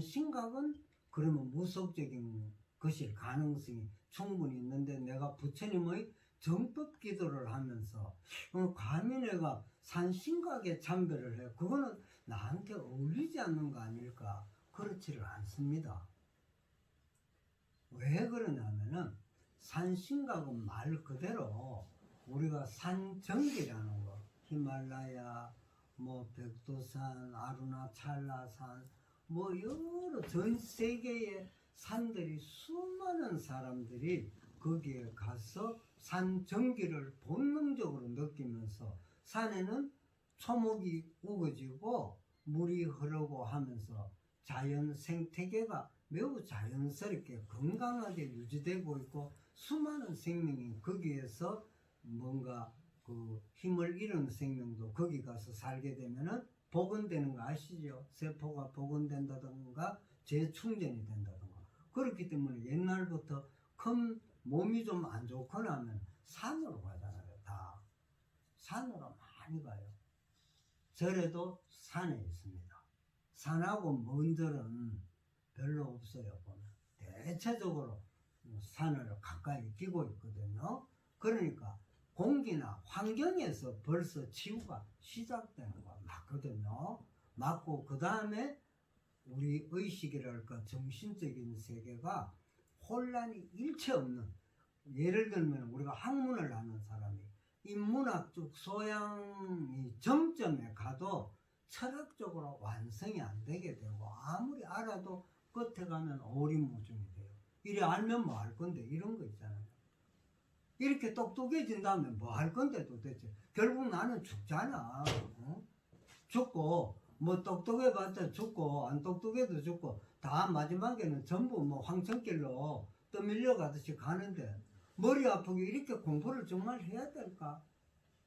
산신각은 그러면 무속적인 것일 가능성이 충분히 있는데 내가 부처님의 정법 기도를 하면서 어, 감히 내가 산신각에 참배를 해 그거는 나한테 어울리지 않는 거 아닐까? 그렇지를 않습니다. 왜 그러냐면은 산신각은 말 그대로 우리가 산정기라는 거. 히말라야 뭐 백두산 아루나찰라산 뭐 여러 전 세계의 산들이 수많은 사람들이 거기에 가서 산 전기를 본능적으로 느끼면서 산에는 초목이 우거지고 물이 흐르고 하면서 자연 생태계가 매우 자연스럽게 건강하게 유지되고 있고 수많은 생명이 거기에서 뭔가 그 힘을 잃은 생명도 거기 가서 살게 되면은 복원되는 거 아시죠? 세포가 복원된다든가 재충전이 된다든가. 그렇기 때문에 옛날부터 큰 몸이 좀 안 좋거나 하면 산으로 가잖아요 다. 산으로 많이 가요. 절에도 산에 있습니다. 산하고 먼 절은 별로 없어요 보면. 대체적으로 산을 가까이 끼고 있거든요. 그러니까 공기나 환경에서 벌써 치유가 시작되는 거 맞거든요. 맞고 그 다음에 우리 의식이랄까 정신적인 세계가 혼란이 일체 없는 예를 들면 우리가 학문을 하는 사람이 인문학적 소양이 점점에 가도 철학적으로 완성이 안 되게 되고 아무리 알아도 끝에 가면 오리무중이 돼요. 이래 알면 뭐 할 건데 이런 거 있잖아요. 이렇게 똑똑해진 다음에 뭐할 건데 도대체 결국 나는 죽잖아 어? 죽고 뭐 똑똑해봤자 죽고 안 똑똑해도 죽고 다 마지막에는 전부 뭐 황천길로 떠밀려 가듯이 가는데 머리 아프게 이렇게 공부를 정말 해야 될까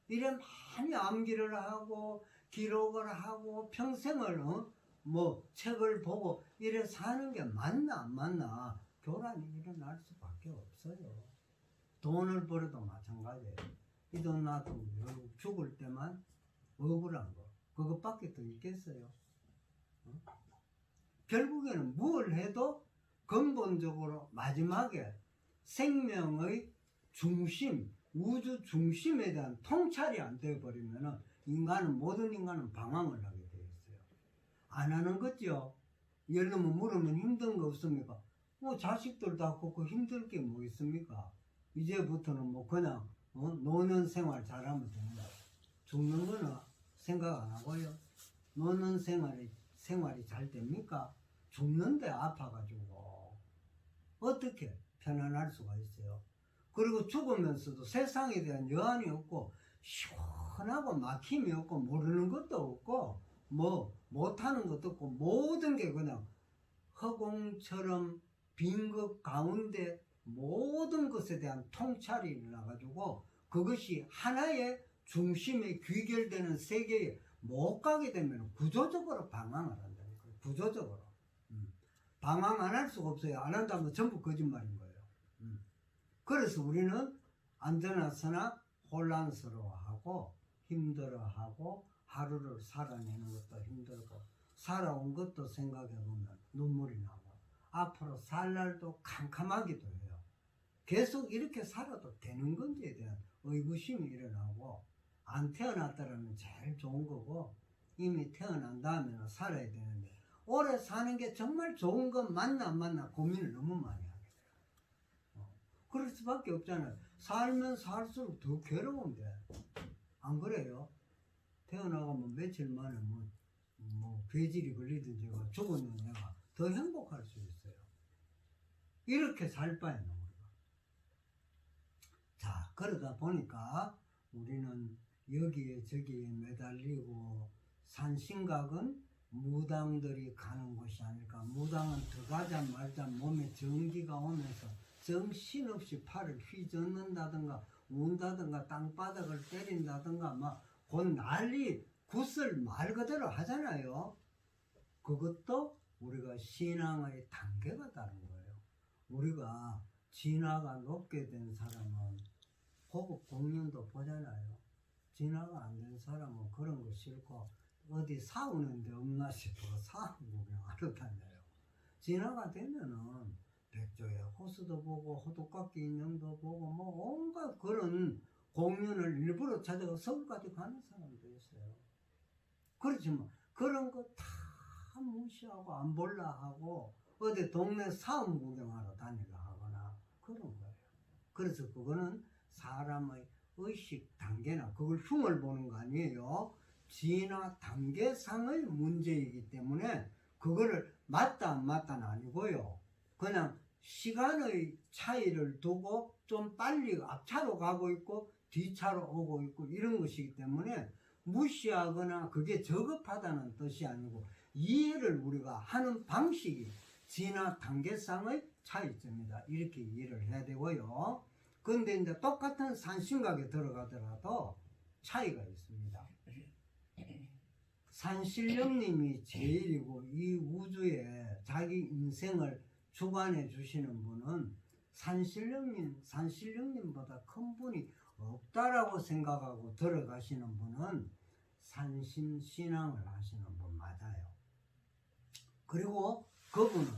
이래 많이 암기를 하고 기록을 하고 평생을 어? 뭐 책을 보고 이래 사는 게 맞나 안 맞나 교란이 일어날 수밖에 없어요. 돈을 벌어도 마찬가지예요. 이돈 결국 죽을 때만 억울한 거. 그것밖에 더 있겠어요. 어? 결국에는 뭘 해도 근본적으로 마지막에 생명의 중심, 우주 중심에 대한 통찰이 안 되어버리면은 인간은, 모든 인간은 방황을 하게 되어 있어요. 안 하는 거죠. 예를 들면 물으면 힘든 거 없습니까? 뭐 자식들 다 컸고 힘들 게 뭐 있습니까? 이제부터는 뭐 그냥 어? 노는 생활 잘하면 됩니다. 죽는 거는 생각 안 하고요. 노는 생활이 생활이 잘 됩니까? 죽는데 아파가지고 어떻게 편안할 수가 있어요? 그리고 죽으면서도 세상에 대한 여한이 없고 시원하고 막힘이 없고 모르는 것도 없고 뭐 못하는 것도 없고 모든 게 그냥 허공처럼 빈 것 가운데 모든 것에 대한 통찰이 일어나가지고 그것이 하나의 중심에 귀결되는 세계에 못 가게 되면 구조적으로 방황을 한다는 거예요. 구조적으로. 음. 방황 안 할 수가 없어요. 안 한다면 전부 거짓말인 거예요. 음. 그래서 우리는 안전하서나 혼란스러워하고 힘들어하고 하루를 살아내는 것도 힘들고 살아온 것도 생각해보면 눈물이 나고 앞으로 살 날도 캄캄하기도 해요. 계속 이렇게 살아도 되는 건지에 대한 의구심이 일어나고 안 태어났다라면 제일 좋은 거고 이미 태어난 다음에는 살아야 되는데 오래 사는 게 정말 좋은 건 맞나 안 맞나 고민을 너무 많이 하게 돼요. 어. 그럴 수밖에 없잖아요. 살면 살수록 더 괴로운데 안 그래요? 태어나가면 며칠 만에 뭐, 뭐 괴질이 걸리든지 죽었는 내가 더 행복할 수 있어요. 이렇게 살 바에는 그러다 보니까 우리는 여기에 저기에 매달리고 산신각은 무당들이 가는 곳이 아닐까. 무당은 들어가자 말자 몸에 전기가 오면서 정신없이 팔을 휘젓는다든가 운다든가 땅바닥을 때린다든가 막 곧 난리 굿을 말 그대로 하잖아요. 그것도 우리가 신앙의 단계가 다른 거예요. 우리가 진화가 높게 된 사람은 고급 공연도 보잖아요. 진화가 안 된 사람은 그런 거 싫고 어디 사오는데 없나 싶어 사원 구경 하러 다녀요. 진화가 되면은 백조의 호수도 보고 호두깎이 인형도 보고 뭐 온갖 그런 공연을 일부러 찾아가 서울까지 가는 사람도 있어요. 그렇지만 그런 거 다 무시하고 안 볼라 하고 어디 동네 사업 구경하러 다니려 하거나 그런 거예요. 그래서 그거는 사람의 의식 단계나 그걸 흉을 보는 거 아니에요. 진화 단계상의 문제이기 때문에 그거를 맞다 안 맞다는 아니고요. 그냥 시간의 차이를 두고 좀 빨리 앞차로 가고 있고 뒤차로 오고 있고 이런 것이기 때문에 무시하거나 그게 저급하다는 뜻이 아니고 이해를 우리가 하는 방식이 진화 단계상의 차이점이다. 이렇게 이해를 해야 되고요. 근데 이제 똑같은 산신각에 들어가더라도 차이가 있습니다. 산신령님이 제일이고 이 우주에 자기 인생을 주관해 주시는 분은 산신령님, 산신령님보다 큰 분이 없다라고 생각하고 들어가시는 분은 산신신앙을 하시는 분 맞아요. 그리고 그분은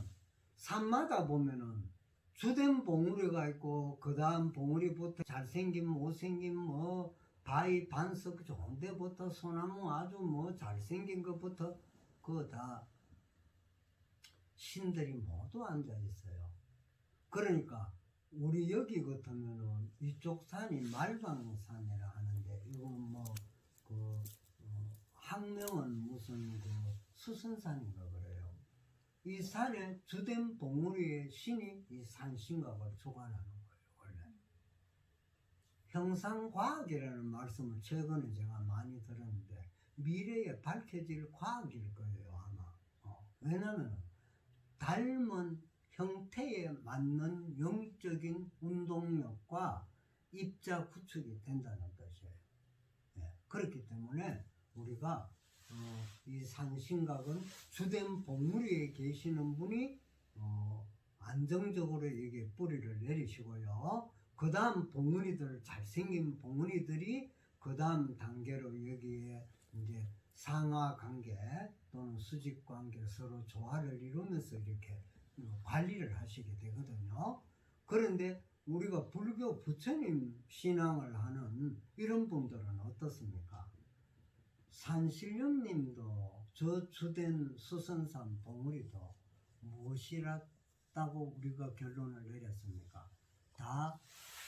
산마다 보면은 주된 봉우리가 있고 그 다음 봉우리부터 잘생긴 못생긴 뭐 바위 반석 좋은 데부터 소나무 아주 뭐 잘생긴 것부터 그거 다 신들이 모두 앉아 있어요. 그러니까 우리 여기 같으면은 이쪽 산이 말방산이라 하는데 이건 뭐그 어, 학명은 무슨 그 수선산인가 그래요. 이 산의 주된 봉우리의 신이 이 산신각을 주관하는 거예요, 원래. 형상과학이라는 말씀을 최근에 제가 많이 들었는데, 미래에 밝혀질 과학일 거예요, 아마. 어, 왜냐면, 닮은 형태에 맞는 영적인 운동력과 입자 구축이 된다는 뜻이에요. 예, 그렇기 때문에 우리가 어, 이 산신각은 주된 봉우리에 계시는 분이 어, 안정적으로 여기에 뿌리를 내리시고요. 그 다음 봉우리들, 잘생긴 봉우리들이 그 다음 단계로 여기에 이제 상하 관계 또는 수직 관계 서로 조화를 이루면서 이렇게 어, 관리를 하시게 되거든요. 그런데 우리가 불교 부처님 신앙을 하는 이런 분들은 어떻습니까? 산신령님도 저 주된 수선산 봉우리도 무엇이라다고 우리가 결론을 내렸습니까? 다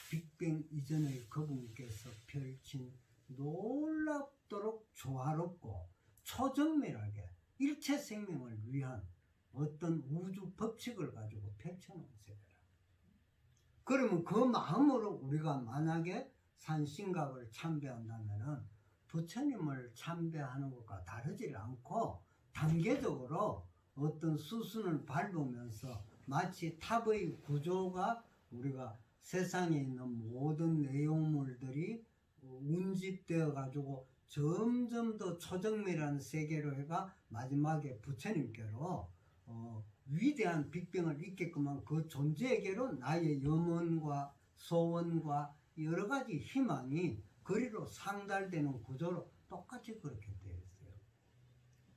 빅뱅 이전의 그분께서 펼친 놀랍도록 조화롭고 초정밀하게 일체 생명을 위한 어떤 우주 법칙을 가지고 펼쳐놓은 세계라. 그러면 그 마음으로 우리가 만약에 산신각을 참배한다면은 부처님을 참배하는 것과 다르지 않고 단계적으로 어떤 수순을 밟으면서 마치 탑의 구조가 우리가 세상에 있는 모든 내용물들이 운집되어 가지고 점점 더 초정밀한 세계로 해가 마지막에 부처님께로 어, 위대한 빅뱅을 있게끔한 그 존재에게로 나의 염원과 소원과 여러 가지 희망이 거리로 상달되는 구조로 똑같이 그렇게 되어 있어요.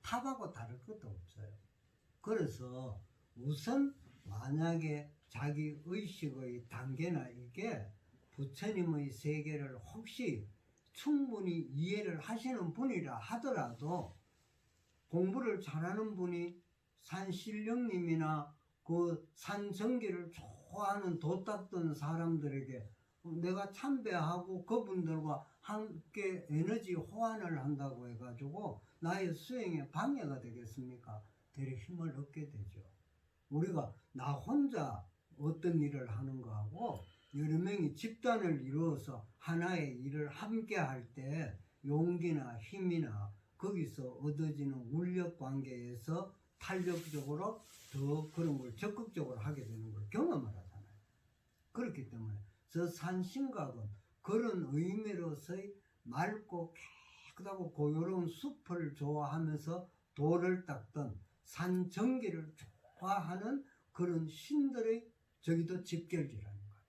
탑하고 다를 것도 없어요. 그래서 우선 만약에 자기 의식의 단계나 이게 부처님의 세계를 혹시 충분히 이해를 하시는 분이라 하더라도 공부를 잘하는 분이 산신령님이나 그 산정기를 좋아하는 도닦던 사람들에게 내가 참배하고 그분들과 함께 에너지 호환을 한다고 해가지고 나의 수행에 방해가 되겠습니까? 되려 힘을 얻게 되죠. 우리가 나 혼자 어떤 일을 하는 거하고 여러 명이 집단을 이루어서 하나의 일을 함께 할 때 용기나 힘이나 거기서 얻어지는 울력 관계에서 탄력적으로 더 그런 걸 적극적으로 하게 되는 걸 경험을 하잖아요. 그렇기 때문에 저 산신각은 그런 의미로서의 맑고 깨끗하고 고요로운 숲을 좋아하면서 돌을 닦던 산정기를 좋아하는 그런 신들의 저기도 집결지라는 거예요.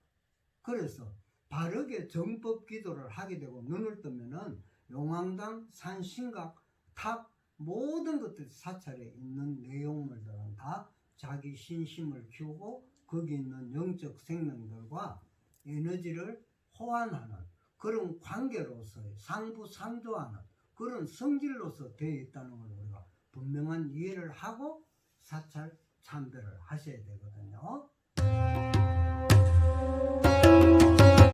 그래서 바르게 정법 기도를 하게 되고 눈을 뜨면은 용왕당, 산신각, 탑 모든 것들이 사찰에 있는 내용물들은 다 자기 신심을 키우고 거기 있는 영적 생명들과 에너지를 호환하는 그런 관계로서의 상부상조하는 그런 성질로서 되어 있다는 걸 우리가 분명한 이해를 하고 사찰 참배를 하셔야 되거든요.